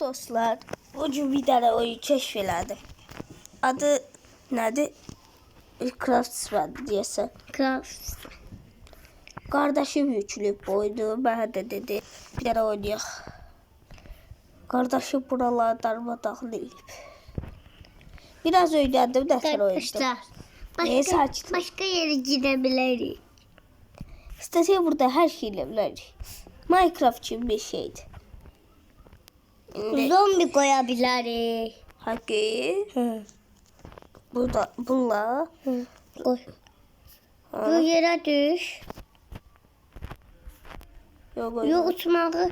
dostlar. Bugün bir tane oyun keşfeledim. Adı nedir? Crafts var diyese. Craft. Kardeşim yükleyip oydu. Bana de dedi. Bir tane oynayaq. Kardeşim buralar darmadağın Biraz oynadım da sonra oynadım. Başka, saçlı? başka yere gidebiliriz. İstese burada her şeyle bilir. Minecraft için bir şeydi. Zombi koyabiliriz. Haki. Hı. Burada bunlar. Hı. Koy. Ha. Bu yere düş. Yok, yok. Yok uçmağı.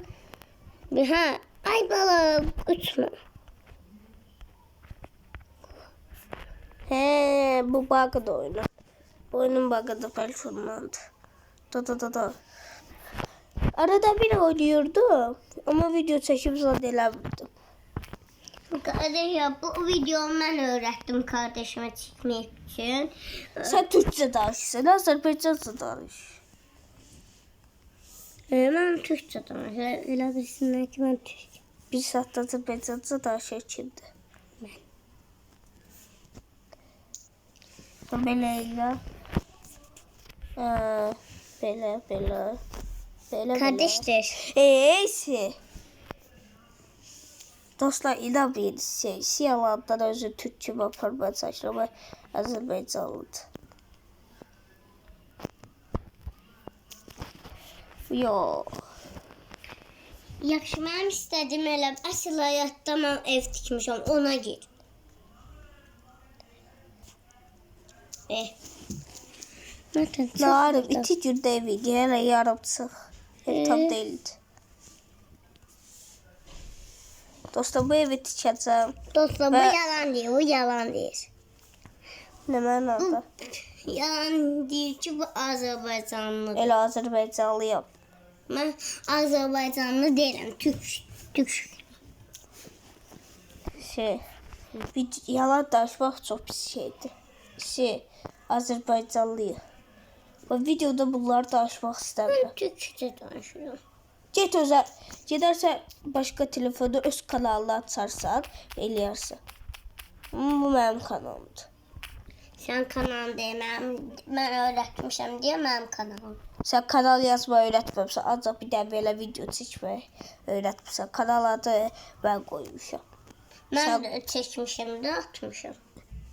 Ha. Ay balım uçma. He, bu bug'ı da oyna. Oyunun bug'ı da personlandı. Da da da da. Arada bir oynuyordum. Ama video çekip zannedemiyordum. Arkadaşlar bu videomu ben öğrettim kardeşime çekmek için. Sen Türkçe danışsın. Azerbaycanca danış. Ee, ben Türkçe danışıyorum. Elə bilsinlər ki ben Türkçe. Bir saatte Azerbaycanca danışır şimdi. Böyle ile. Ee, böyle böyle. Böyle Kardeşler. Eysi. Dostlar inan bir şey. Siyalandan özü Türkçe aparmaya çalışıyorum ama Azerbaycanlıdır. Yo. Yaxşı, mənim istədiyim elə əsl həyatda mən ev tikmişəm, ona gir. Eh. Narım güzel. iki günde evi gene yarım. Ev tam Ee? değildi. Dostlar bu evi tikəcəm. Dostlar bu Ve- yalan değil, bu yalan değil. Ne mənada? Yalan değil ki bu Azerbaycanlı. Elə Azərbaycanlıyam. Ben Azerbaycanlı değilim, Türk. Türk. Şey, vid- yalan danışmaq çox pis şeydir. Şey, Azərbaycanlıyıq. Və videoda bunları. Ben Türkçe danışıyorum. Get özə, gedərsən başqa telefonda öz kanalını açarsan, eləyərsən. Hmm, Bu mənim kanalımdır. Sen kanal değil, ben, ben öğretmişim diye benim kanalım. Sən kanal yazmayı öyrətməmisən, ancaq bir dənə belə video çəkməyi öyrətmisən. Kanal adı mən qoymuşam. Ben Sen- de çekmişim de atmışım.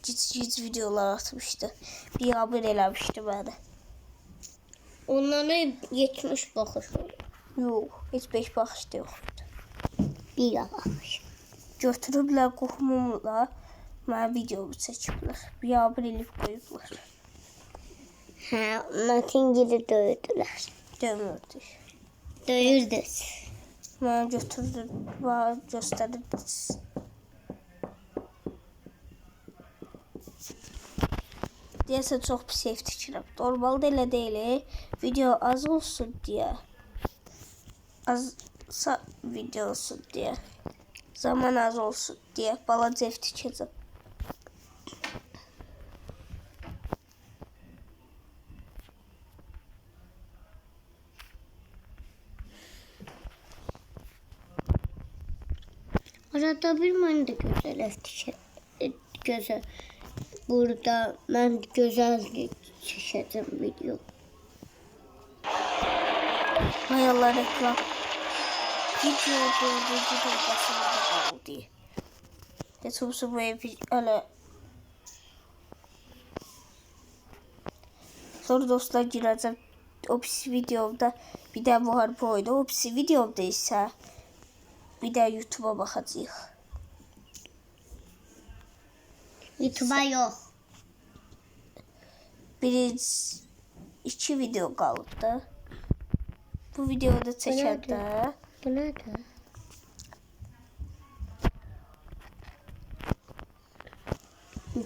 Gic-gic videolar atmışdı. Bir abun eləmişdi mənə. Onlara 70 bakış oldu. Yox, heç 5 baxış da yoxdu. Bir bakış. Götürüblər qohumumla mənə videomu çəkiblər. Bir abun elib qoyublar. Ha, Metin gibi dövdüler. Dömürdük. Dövürdüz. Mənə götürdü, mənə Deyəsən çox pis ev tikirəm. Normalda elə deyil. Video az olsun deyə. Az video olsun deyə. Zaman az olsun deyə balaca ev tikəcəm. Arada bir ben de güzel ev Güzel. Burada ben güzel çeşedim video. Hay Allah reklam. Durdu, video basımında kaldı. Heç olmasa bu ev öyle Sonra dostlar girəcəm o pis videomda bir də müharibə oyunu. O pis videomda isə bir də YouTube-a baxacağıq. YouTube'a yok. Birinci iki video qalıbdı. Bu videoda çəkəndə Bu nedir?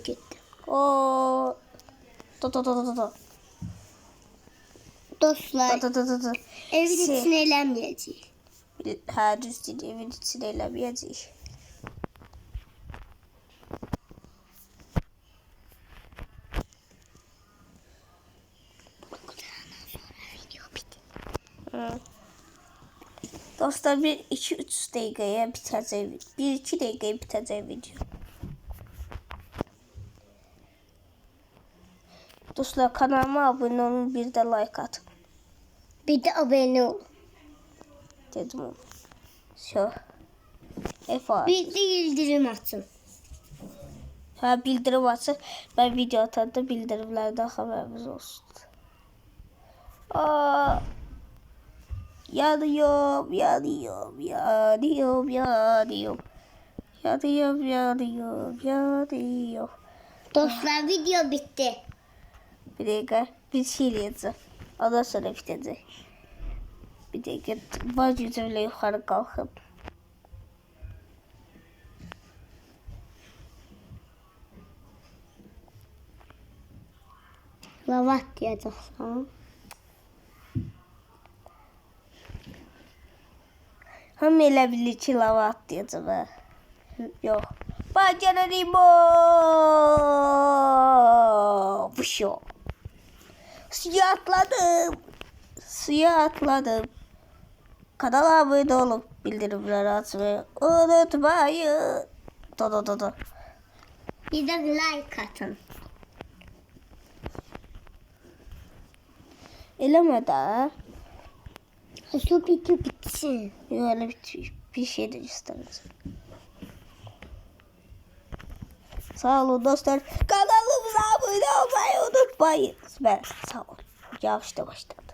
Gitti. o da da da da da Dostlar da da da da evin Şey. içine eləməyəcəyik. Hə, düz deyir, evin içində eləməyəcəyik. Video bitti. Hı. Dost Dostlar bir 2-3 dakikaya bitecek. 1-2 dakikaya bitecek video. Dostlar kanalıma abone olun bir de like atın. Bir de abone ol. Dedim onu. Şu. Efa. Bir de bildirim atın. Ha bildirim açın. Ben video atanda bildirimlerden haberimiz olsun. Aa, yanıyorum, yanıyorum, yanıyorum, yanıyorum. Yanıyorum, yanıyorum, yanıyorum. Dostlar video bitti. Bir dakika bir şey yapacağım. Ondan sonra bitecek. Bir dakika baş yüzümle yukarı kalkıp. Lavat diyeceksin. Hem elə bilir ki, lava atlayacaq ha. Yox. Bacarırım. Fışo. Suya atladım. Suya atladım. Kanala abone olup bildirimleri açmayı unutmayın. Da da da da. Bir de like atın. Eləmə də. Şu video bitsin. Elə bir, bir şey de göstereceğim. Sağ olun dostlar. Kanalımıza abone olmayı unutmayın. Ben sağ olun. Yavaş da başla.